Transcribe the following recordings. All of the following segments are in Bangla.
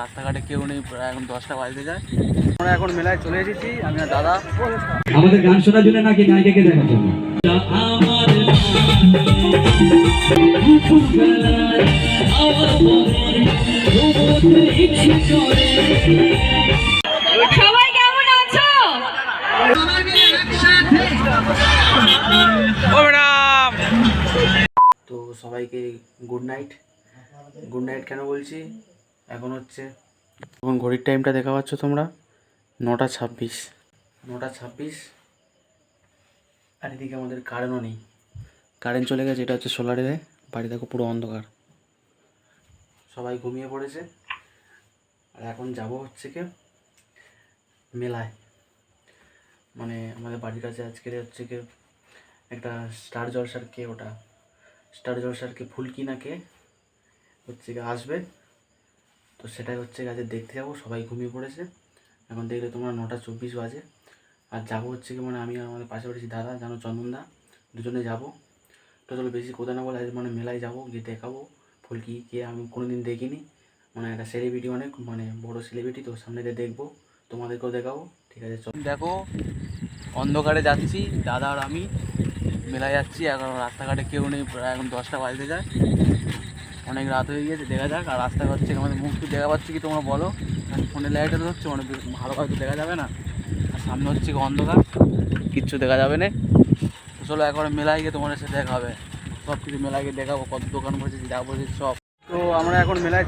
রাস্তাঘাটে কেউ নেই প্রায় এখন দশটা বাজতে যায়। আমরা এখন মেলায় চলে এসেছি আমি আর দাদা। আমাদের গান শোনার জন্য নাকি নায়িকাকে দেখার জন্য? সবাই কেমন আছো? তো সবাইকে গুড নাইট গুড নাইট কেন বলছি? এখন হচ্ছে এখন ঘড়ির টাইমটা দেখা পাচ্ছ তোমরা। নটা ছাব্বিশ। নটা ছাব্বিশ। আর এদিকে আমাদের কারেন্টও নেই। কারেন্ট চলে গেছে এটা হচ্ছে সোলারে বাড়ি দেখো পুরো অন্ধকার। সবাই ঘুমিয়ে পড়েছে। আর এখন যাব হচ্ছে কি মেলায়। মানে আমাদের বাড়ির কাছে আজকের হচ্ছে কি একটা স্টার জলসার কে ওটা? স্টার জলসার কে ফুলকি না কে হচ্ছে কি আসবে। তো সেটাই হচ্ছে কাজে দেখতে যাব, সবাই ঘুমিয়ে পড়েছে। এখন দেখলে তোমরা নটা চব্বিশ বাজে। আর যাব হচ্ছে কি মানে আমি আর আমাদের পাশে বাড়ি দাদা, জানো চন্দনদা, দুজনে যাব। তো চলো বেশি কোথায় না বলে, আজ মানে মেলায় যাব, গিয়ে দেখাবো ফুলকি কে আমি কোনো দিন দেখিনি। মানে একটা সেলিব্রিটি অনেক মানে বড় সেলিব্রিটি তো সামনে দিয়ে দেখব, তোমাদেরকেও দেখাবো। ঠিক আছে, চল। দেখো, অন্ধকারে যাচ্ছি, দাদা আর আমি। মেলায় যাচ্ছি, এখন রাস্তাঘাটে কেউ নেই, প্রায় এখন দশটা বাজতে যায়। অনেক রাত হয়ে গিয়েছে, দেখা যাক। আর রাস্তা হচ্ছে আমাদের মুখ তো দেখা পাচ্ছি কি তোমরা বলো? ফোনে লাইটটা হচ্ছে অনেক ভালো হয়তো দেখা যাবে না। আর সামনে হচ্ছে অন্ধকার, কিচ্ছু দেখা যাবে না। চলো একবার মেলায় গিয়ে তোমাদের সাথে দেখা হবে। সব কিছু মেলায় গিয়ে দেখাবো, কত দোকান বসেছি, যা বসেছি সব। আমরা এখন মেলায়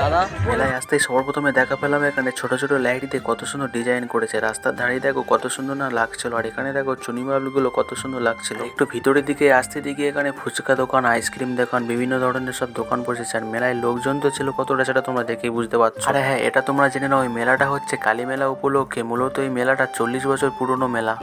দাদা। মেলায় আসতেই সবার প্রথমে দেখা পেলাম এখানে ছোট ছোট লাইট দিয়ে কত সুন্দর ডিজাইন করেছে। রাস্তার ধারে দেখো কত সুন্দর লাগছিল, আর এখানে দেখো কত সুন্দর লাগছিল। একটু ভিতরের দিকে আসতে দিকে এখানে ফুচকা দোকান আইসক্রিম বিভিন্ন ধরনের সব দোকান বসেছে। আর মেলায় লোকজন তো ছিল কতটা সেটা তোমরা দেখেই বুঝতে পারছ। আরে হ্যাঁ এটা তোমরা জেনে নাও ওই মেলাটা হচ্ছে কালী মেলা উপলক্ষে। মূলত এই মেলাটা চল্লিশ বছর পুরনো মেলা।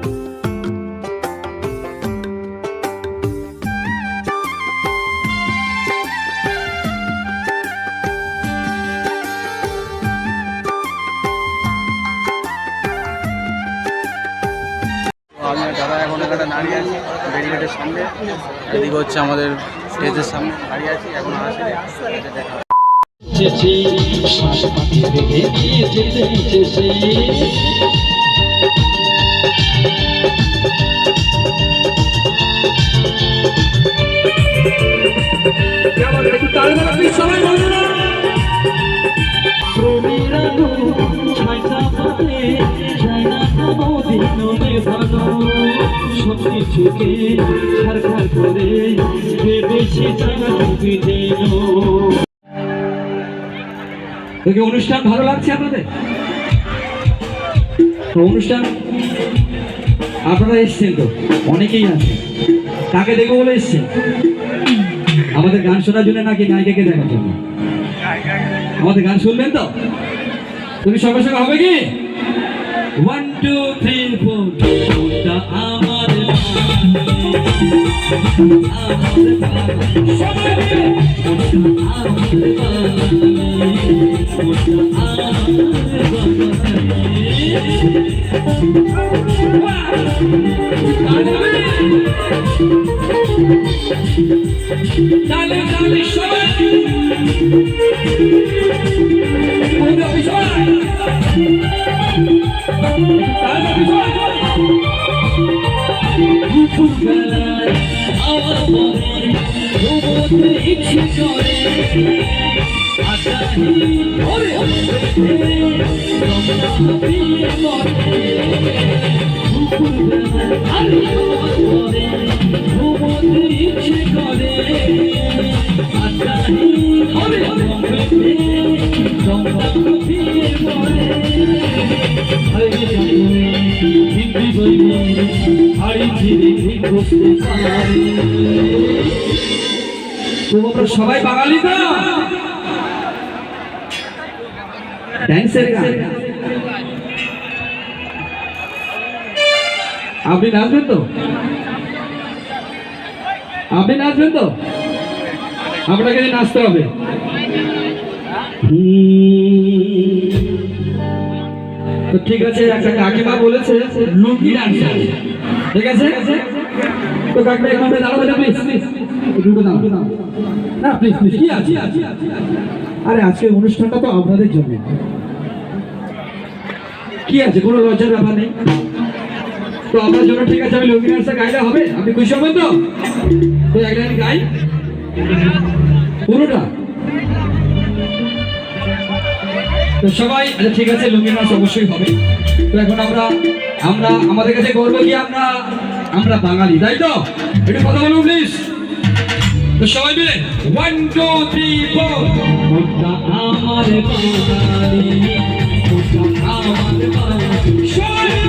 এদিকে হচ্ছে আমাদের স্টেজের সামনে দাঁড়িয়ে আছি এখন আসেনি দেখা হবে। চেয়েছি শ্বাস যেতে নমে ভালো। সবকিছুকে ছাড়খাড় করে ভেবেছি জায়গা তুমি দেখে, অনুষ্ঠান ভালো লাগছে আপনাদের? অনুষ্ঠান, আপনারা এসছেন তো? অনেকেই আছে। কাকে দেখব বলে এসছেন? আমাদের গান শোনার জন্য নাকি নায়িকাকে দেখার জন্য? আমাদের গান শুনবেন তো? তুমি সঙ্গে সঙ্গে হবে কি? ওয়ান টু থ্রি ফোর আমার Dale, dale, সবাই সবাই মনে ঘুমোতে ইচ্ছে করে আকাশে ওরে দুপুরবেলায় তোমরা সবাই বাঙালি তো? আপনি নাচবেন তো? আপনি নাচবেন তো? আপনাকে নাচতে হবে। তো ঠিক আছে, একটা কাকিমা বলেছে, লুঙ্গি ডান্সার ঠিক আছে? তো কাকিমা এখানে দাঁড়াবে না প্লিজ একটু দাঁড়াও। না প্লিজ প্লিজ কি আছে? আরে আজকের অনুষ্ঠানটা তো আপনাদের জন্য। কি আছে? কোনো লজ্জার ব্যাপার নেই। তো আপনার জন্য ঠিক আছে, আমি লঙ্গি নাচটা গাইলে হবে? আপনি খুশি হবেন তো? তো এক লাইন গাই। পুরোটা? তো সবাই আচ্ছা ঠিক আছে লুঙ্গি নাচ অবশ্যই হবে। তো এখন আমরা আমরা আমাদের কাছে গর্ব কি আমরা আমরা বাঙালি তাই তো? একটু কথা বলুন প্লিজ তো সবাই মিলে ওয়ান টু থ্রি ফোর আমার বাঙালি আমার বাঙালি।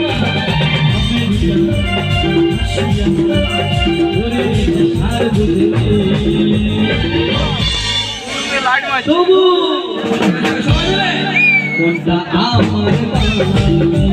তবু কোনটা আমার আমার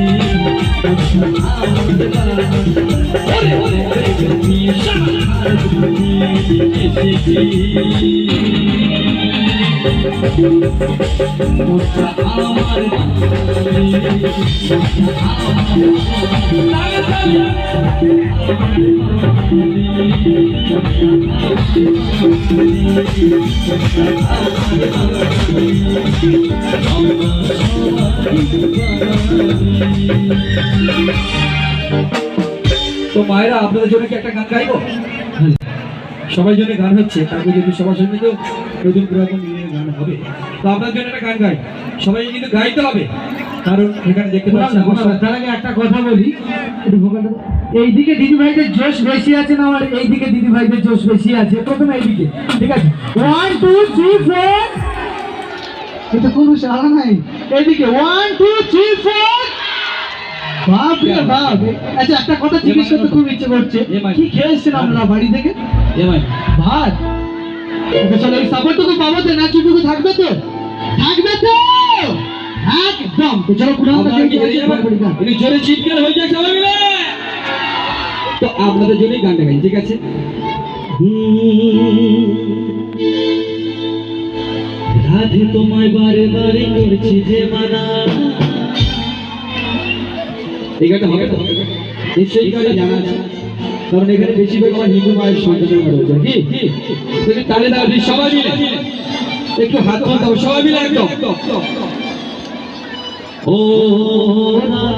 তো মায়েরা, আপনাদের জন্য কি একটা গান গাইবো হ্যাঁ। সবাই জন্য গান হচ্ছে, তারপরে যদি সবার সঙ্গে তো নতুন পুরাতন হবে। তো আপনার জন্য একটা গান গাই। সবাই কিন্তু গাইতে হবে। কারণ এখানে দেখতে পাচ্ছেন তার আগে একটা কথা বলি। এইদিকে দিদি ভাইদের জোশ বেশি আছে না আমার এইদিকে দিদি ভাইদের জোশ বেশি আছে? প্রথমে এইদিকে। ঠিক আছে? ওয়ান টু থ্রি ফোর এটা কোনো সারা নাই। এইদিকে ওয়ান টু থ্রি ফোর বাপ রে বাপ। আচ্ছা একটা কথা জিজ্ঞেস করতে খুব ইচ্ছে করছে। কি খেয়েছেন আপনারা বাড়ি থেকে? ভাত। চলো এই সাপোর্টটুকু পাবো তো নাচুটুকু থাকবে তো? থাকবে তো! একদম। তো চলো জোরে চিৎকার হয়ে সবাই মিলে! তো আপনাদের জন্যই গানটা গাই ঠিক আছে? রাধে তোমায় বারে বারে করছি যে মানা এই গানটা হবে তো? নিশ্চয়ই গানটা জানা আছে। কারণ এখানে বেশিরভাগ আমার হিন্দু মায়ের সন্তান রয়েছে। কি? তাহলে please, সবাই মিলে একটু হাত হাত সবাই মিলে একদম। ও রাধে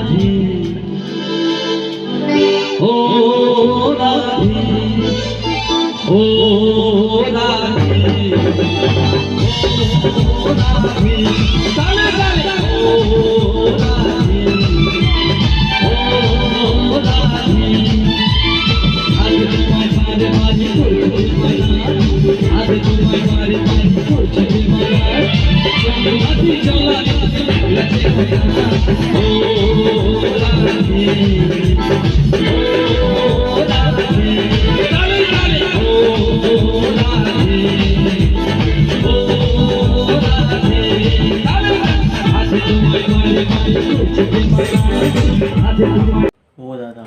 ও দাদা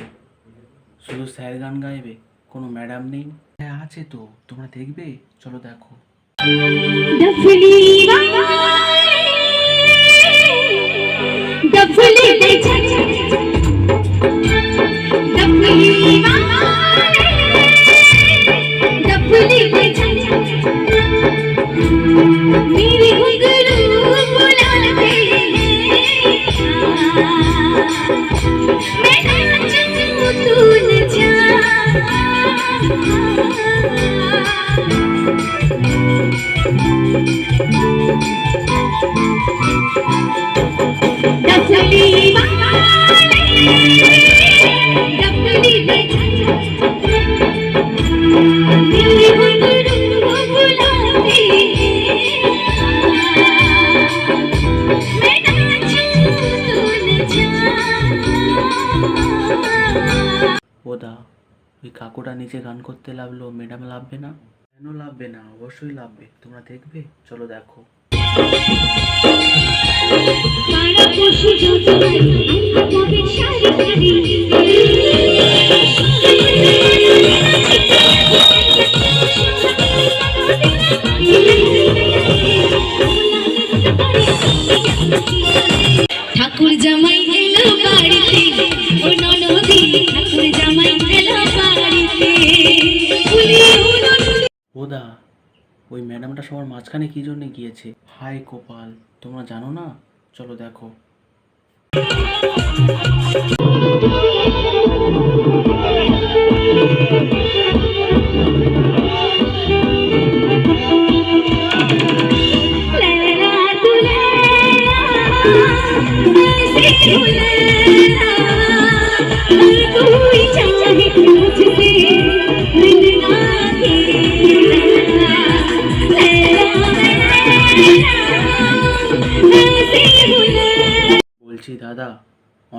শুধু স্যার গান গাইবে কোনো ম্যাডাম নেই? হ্যাঁ আছে তো তোমরা দেখবে চলো দেখো। गफली दे गफली गफली दे मेरे घुंघरू बुलाते मैं नाच तू न जा করতে লাগল ম্যাডাম লাভবে না? কেন লাভবে না? অবশ্যই লাভবে। তোমরা দেখবে? চলো দেখো। পশু ম্যাডামটা সবার মাঝখানে কি জন্য গিয়েছে? হাই গোপাল তোমরা জানো না? চলো দেখো। लैला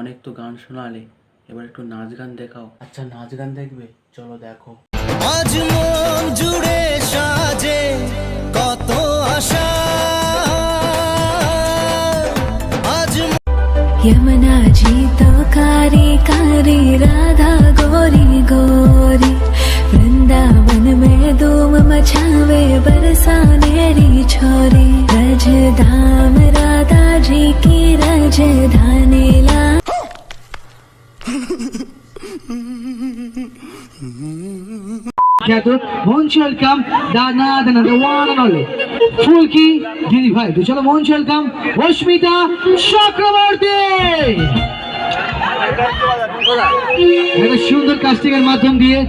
অনেক তো গান শোনালে এবার একটু নাচ গান দেখাও আচ্ছা নাচ গান দেখবে চলো দেখো আজ মন জুড়ে সাজে কত আশা আজ यमुना जी तो कारी कारी राधा गोरी गोरी वृंदावन में धूम मचावे बरसानेरी छोरी रज धाम राधा जी की रजधानी ला খ্যাত মঞ্চ ওয়েলকাম দানা দানা the one and only Phulki দিদি ভাই তো চলো মঞ্চ ওয়েলকাম অস্মিতা চক্রবর্তী একটা সুন্দর কাস্টিং এর মাধ্যম দিয়ে।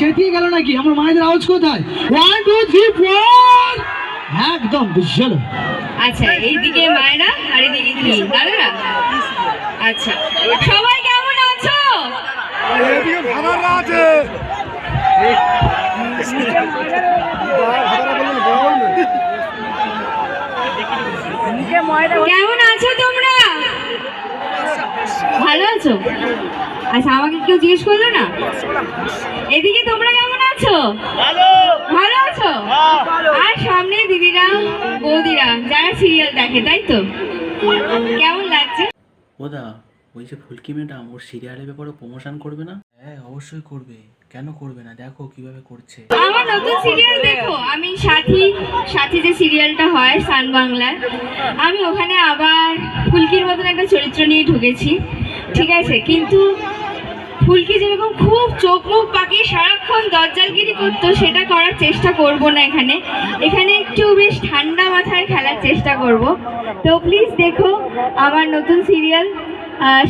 সেটিয়ে গেল নাকি? আমার মায়েদের আওয়াজ কোথায়? ওয়ান টু থ্রি ফোর একদম চলো আচ্ছা এইদিকে মায়েরা আর এদিকে দাদারা? আচ্ছা সবাই কেমন আছো? কেমন আছো তোমরা? ভালো আছো? আচ্ছা আমাকে কেউ জিজ্ঞেস করল না? এদিকে তোমরা কেমন আছো? ভালো। আছো? আর সামনে দিদিরা বৌদিরা যারা সিরিয়াল দেখে তাই তো? কেমন লাগছে? ওদা ওই যে ফুলকি ম্যাডাম ওর সিরিয়ালের ব্যাপারে প্রমোশন করবে না? হ্যাঁ অবশ্যই করবে। কেন করবে না? দেখো কীভাবে করছে। আমার নতুন সিরিয়াল দেখো। আমি সাথী সাথী যে সিরিয়ালটা হয়, সান বাংলায় আমি ওখানে আবার ফুলকির মতন একটা চরিত্র নিয়ে ঢুকেছি। ঠিক আছে? কিন্তু ফুলকি যেরকম খুব চোখ মুখ পাকিয়ে সারাক্ষণ দরজালগিরি করতো, সেটা করার চেষ্টা করব না এখানে। এখানে একটু বেশ ঠান্ডা মাথায় খেলার চেষ্টা করব। তো প্লিজ দেখো, আমার নতুন সিরিয়াল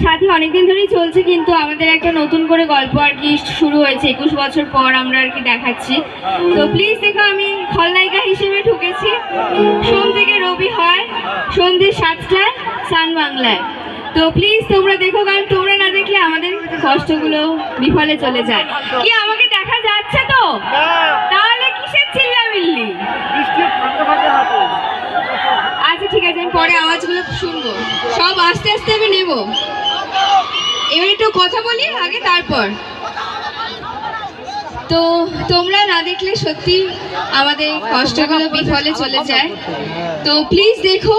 সাথে অনেকদিন ধরেই চলছে কিন্তু আমাদের একটা নতুন করে গল্প আর কি শুরু হয়েছে। একুশ বছর পর আমরা আর কি দেখাচ্ছি। তো প্লিজ দেখো আমি খলনায়িকা হিসেবে ঢুকেছি। সোম থেকে রবি হয় সন্ধ্যে সাতটায় সান বাংলায়। তো প্লিজ তোমরা দেখো কারণ তোমরা না দেখলে আমাদের কষ্টগুলো বিফলে চলে যায়। কি আমাকে দেখা যাচ্ছে তো? তাহলে কিসের চিল্লামিল্লি আচ্ছা ঠিক আছে আমি পরে আওয়াজগুলো শুনব। সব আস্তে আস্তে আমি নেব। এবার একটু কথা বলি, আগে তারপর। তো তোমরা না দেখলে সত্যি আমাদের কষ্টগুলো বিফলে চলে যায়। তো প্লিজ দেখো,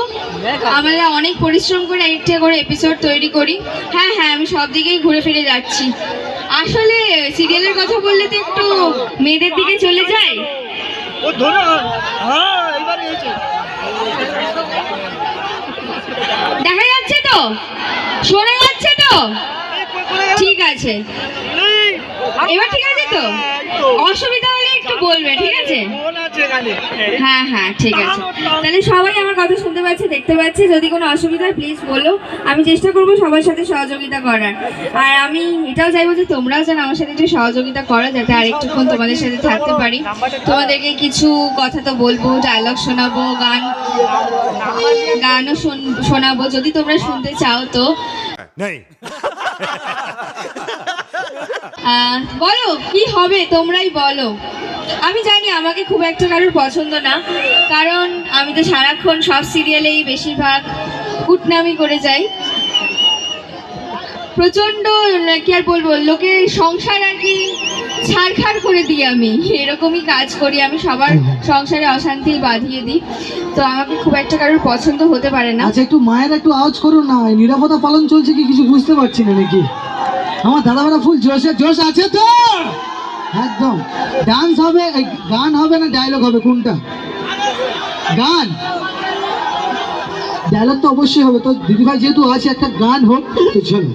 আমরা অনেক পরিশ্রম করে একটা করে এপিসোড তৈরি করি। হ্যাঁ হ্যাঁ আমি সব দিকেই ঘুরে ফিরে যাচ্ছি। আসলে সিরিয়ালের কথা বললে তো একটু মেয়েদের দিকে চলে যায়। দেখা যাচ্ছে তো? শোনা যাচ্ছে তো? ঠিক আছে। এবার ঠিক আছে তো? অসুবিধা হলে একটু বলবে, ঠিক আছে? হ্যাঁ হ্যাঁ ঠিক আছে। তাহলে সবাই আমার কথা শুনতে পাচ্ছে দেখতে পাচ্ছে। যদি কোনো অসুবিধা হয় প্লিজ বলো। আমি চেষ্টা করব সবার সাথে সহযোগিতা করার। আর আমি এটাও চাইব যে তোমরাও যেন আমার সাথে একটু সহযোগিতা করো যাতে আরেকটুক্ষণ তোমাদের সাথে থাকতে পারি। তোমাদেরকে কিছু কথা তো বলব ডায়লগ শোনাবো গান গানও শোন- শোনাবো। যদি তোমরা শুনতে চাও তো। বলো কি হবে? তোমরাই বলো। আমি জানি আমাকে খুব একটা কারোর পছন্দ না কারণ আমি তো সারাক্ষণ সব সিরিয়ালেই বেশিরভাগ কুটনামি করে যাই। প্রচণ্ড কি আর বলব লোকের সংসার আর কি ছাড়খাড় করে দিই আমি। এরকমই কাজ করি আমি সবার সংসারে অশান্তি বাঁধিয়ে দিই। তো আমাকে খুব একটা কারোর পছন্দ হতে পারে না। আচ্ছা একটু মায়ের একটু আওয়াজ করুন না নিরাপত্তা পালন চলছে কি কিছু বুঝতে পারছি না নাকি? আমার দাদা ভাড়া ফুল জোশে জোশ আছে তো একদম। ডান্স হবে গান হবে না ডায়লগ হবে, কোনটা? গান। ডায়লগ তো অবশ্যই হবে। তো দিদিভাই যেহেতু আছে, একটা গান হোক, তো চলো।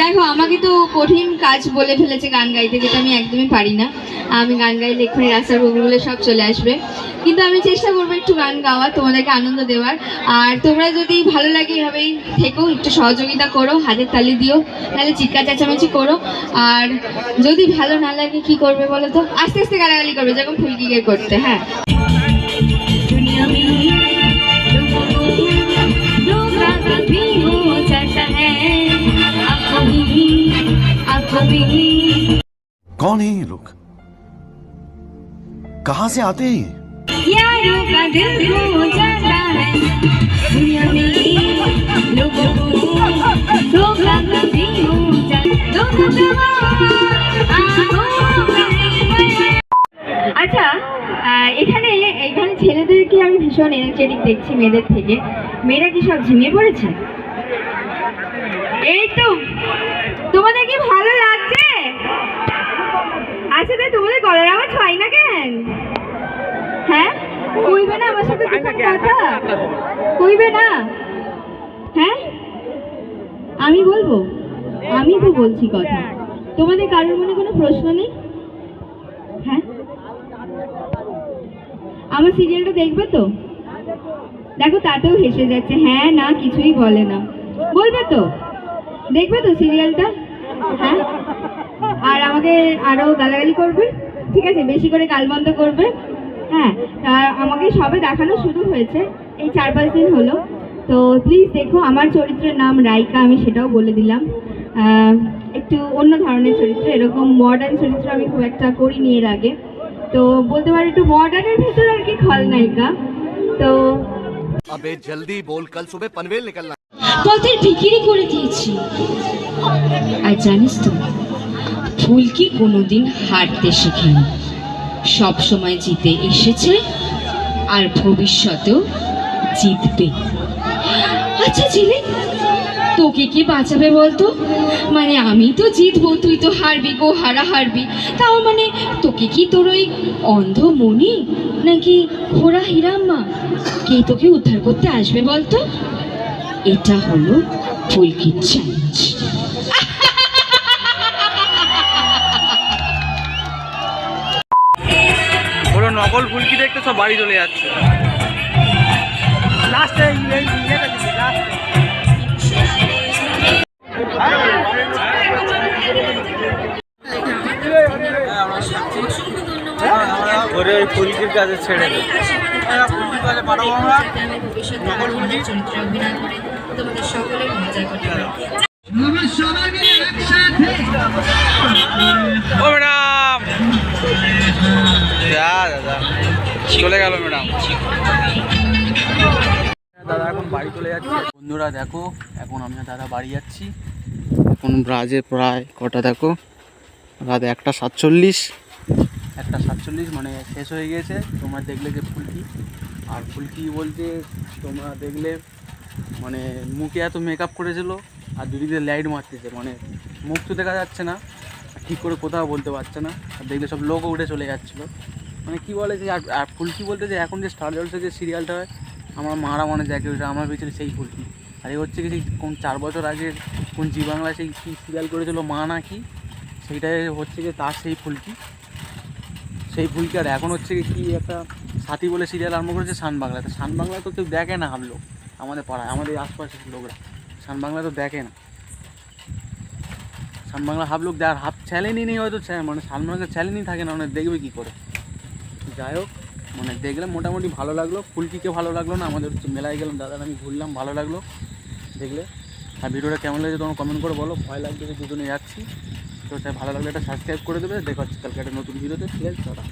দেখো আমাকে তো কঠিন কাজ বলে ফেলেছে গান গাইতে যেটা আমি একদমই পারি না আমি গান গাইলে এক্ষুনি রাস্তার বগুলো সব চলে আসবে কিন্তু আমি চেষ্টা করবো একটু গান গাওয়া তোমাদেরকে আনন্দ দেওয়ার আর তোমরা যদি ভালো লাগে এভাবেই থেকো একটু সহযোগিতা করো হাতের তালি দিও তাহলে চিৎকার চেঁচামেচি করো আর যদি ভালো না লাগে কি করবে বলো তো আস্তে আস্তে গালাগালি করবে যেরকম ফুলকিকে করতে হ্যাঁ दुनिया में लोगों को धोखा कभी हो जाता है आपको भी आपको भी कौन है ये लोग कहां से आते हैं ये यारों का दिल हो जाता है दुनिया में लोगों को धोखा कभी हो जाता धोखा আচ্ছা আহ, এখানে এখানে ছেলেদেরকে আমি ভীষণ এনার্জেটিক দেখছি মেয়েদের থেকে মেয়েরা কি সব ঝিমিয়ে পড়েছে এই তো তোমাদের কি ভালো লাগছে? আচ্ছা তাই তোমাদের গলার আওয়াজ হয় না কেন? হ্যাঁ? কইবে না আমার সাথে কথা? কইবে না? হ্যাঁ? আমি বলব? আমি তো বলছি কথা। তোমাদের কারোর মনে কোনো প্রশ্ন নেই? হ্যাঁ? আমার সিরিয়ালটা দেখবে তো? দেখো তাতেও হেসে যাচ্ছে। হ্যাঁ না কিছুই বলে না। বলবে তো? দেখবে তো সিরিয়ালটা হ্যাঁ? আর আমাকে আরও গালাগালি করবে? ঠিক আছে, বেশি করে গালবন্ধ করবে। হ্যাঁ আমাকে সবে দেখানো শুরু হয়েছে। এই চার পাঁচ দিন হলো। তো প্লিজ দেখো, আমার চরিত্রের নাম রাইকা, আমি সেটাও বলে দিলাম। একটু অন্য ধরনের চরিত্র, এরকম মডার্ন চরিত্র আমি খুব একটা করি এর আগে। তো বলতে পারি, একটু মডার্নের ভিতরে আর কি খলনায়িকা। তো জলদি বল, কাল সুবে পনভেল নিকলনা। পথের বিক্রি করে দিয়েছি। আর জানিস তো ফুলকি কোনোদিন হারতে শেখেনি। সব সময় জিতে এসেছে আর ভবিষ্যতেও জিতবে। আচ্ছা ছেলে, তোকে কে বাঁচাবে বলতো? মানে আমি তো জিতবো, তুই তো হারবি গো, হারা হারবি। তাও মানে তোকে কি তোর ওই অন্ধ মনি নাকি ঘোড়া হিরাম্মা? কে তোকে উদ্ধার করতে আসবে বলতো? এটা হলো ফুলকির চ্যালেঞ্জ ওরা নকল ফুলকি দেখতে সব বাড়ি চলে যাচ্ছে। ওরে ওই ফুলকির কাছে ছেড়ে দে ও ম্যাডাম যা, দাদা। চলে গেল ম্যাডাম। দাদা, এখন বাড়ি চলে যাচ্ছে। বন্ধুরা, দেখো, এখন আমি দাদা বাড়ি যাচ্ছি। এখন ব্রাজে প্রায় কটা, দেখো? রাত একটা সাতচল্লিশ। একটা সাতচল্লিশ মানে শেষ হয়ে গিয়েছে তোমরা দেখলে যে ফুলকি। আর ফুলকি বলতে তোমরা দেখলে মানে মুখে এত মেকআপ করেছিল আর দুদিকে লাইট মারতেছে মানে মুখ তো দেখা যাচ্ছে না ঠিক করে কোথাও বলতে পারছে না, আর দেখলে সব লোকও উঠে চলে যাচ্ছিল। মানে কি বলে যে, আর ফুলকি বলতে যে এখন যে স্টার জলসে যে সিরিয়ালটা হয়, আমার মারা মনে যাকে ওইটা আমার ভেতরে সেই ফুলকি। আর এই হচ্ছে কি সেই কোন চার বছর আগে কোন জি বাংলায় সেই কী সিরিয়াল করেছিল, মা না কি, সেইটাই হচ্ছে যে তার সেই ফুলকি। সেই ফুলকি আর এখন হচ্ছে কি একটা সাথী বলে সিরিয়াল আরম্ভ করেছে সান বাংলাতে। সান বাংলায় তো কেউ দেখে না হাবলো। আমাদের পাড়ায়, আমাদের আশপাশের লোকরা। সান বাংলা তো দেখে না। সান বাংলা হাফ লোক যার হাফ চ্যালেঞ্জই নেই হয়তো মানে সান বাংলা চ্যালেঞ্জই থাকে না মানে দেখবে কী করে। যাই হোক মানে দেখলাম মোটামুটি ভালো লাগল। ফুলকিকে ভালো লাগল না, আমাদের হচ্ছে মেলায় গেলাম, দাদার আমি ঘুরলাম, ভালো লাগল। দেখলে, আর ভিডিওটা কেমন লাগছে তোমার কমেন্ট করে বলো। ভয় লাগছে যে দুজনে যাচ্ছি। তো ভালো লাগলে একটা সাবস্ক্রাইব করে দেবে। দেখা হচ্ছে কালকে একটা নতুন ভিডিওতে। ঠিক আছে দাদা